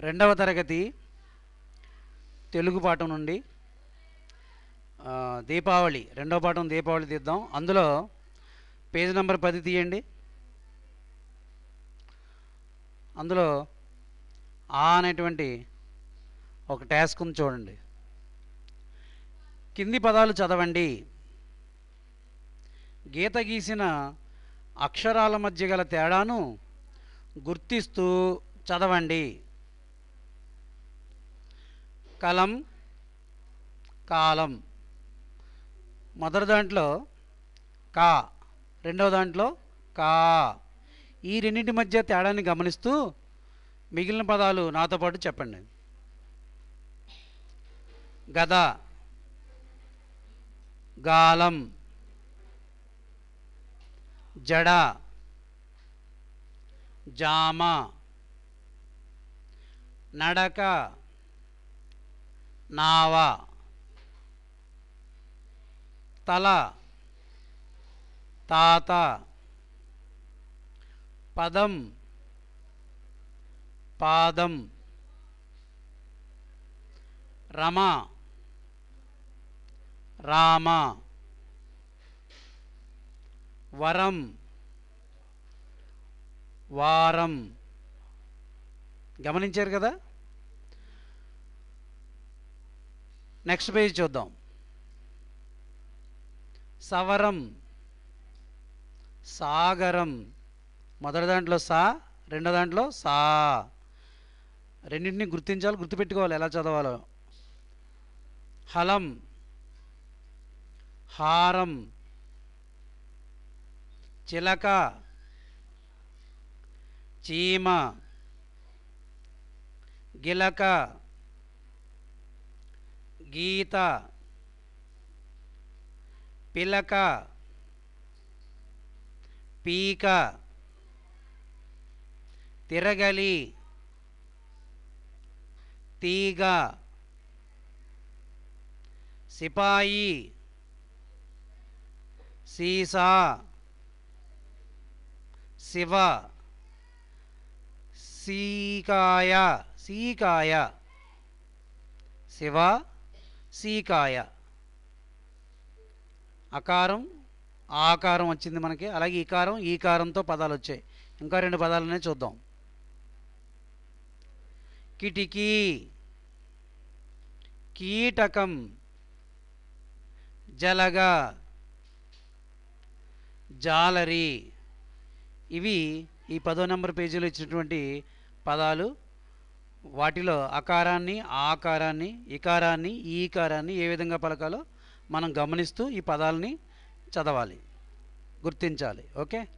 రెండవ తరగతి తెలుగు పాఠం నుండి దీపావళి రెండవ పాఠం దీపావళి తీద్దాం. అందులో పేజ్ నెంబర్ పది తీయండి. అందులో ఆ అనేటువంటి ఒక టాస్క్ ఉంది చూడండి. కింది పదాలు చదవండి. గీత గీసిన అక్షరాల మధ్య గల తేడాను గుర్తిస్తూ చదవండి. కలం కాలం. మొదటి దాంట్లో కా రెండవ దాంట్లో కా. ఈ రెండింటి మధ్య తేడాన్ని గమనిస్తూ మిగిలిన పదాలు నాతో పాటు చెప్పండి. గద గాలం జడ జామ నడక నావ. తల. తాత. పదం. పాదం. రమ. రామ. వరం. వారం. గమనించారు కదా? నెక్స్ట్ పేజ్ చూద్దాం. సవరం సాగరం. మొదటి దాంట్లో సా రెండో దాంట్లో సా. రెండింటిని గుర్తించాలి గుర్తుపెట్టుకోవాలి ఎలా చదవాలో. హలం హారం. చిలక చీమ. గిలక గీత పిలక పీక తిరగలి తీగ సిపాయి సీసా శివ సీకాయ సీకాయ శివ సీకాయ. అకారం ఆకారం వచ్చింది మనకి. అలాగే ఈకారం ఈకారంతో పదాలు వచ్చాయి. ఇంకా రెండు పదాలనే చూద్దాం. కిటికీ. కీటకం. జలగ. జాలరి. ఇవి ఈ పదో నెంబర్ పేజీలో ఇచ్చినటువంటి పదాలు. వాటిలో అకారాన్ని ఆకారాన్ని ఇకారాన్ని ఈకారాన్ని ఏ విధంగా పలకాలో మనం గమనిస్తూ ఈ పదాలని చదవాలి గుర్తించాలి. ఓకే?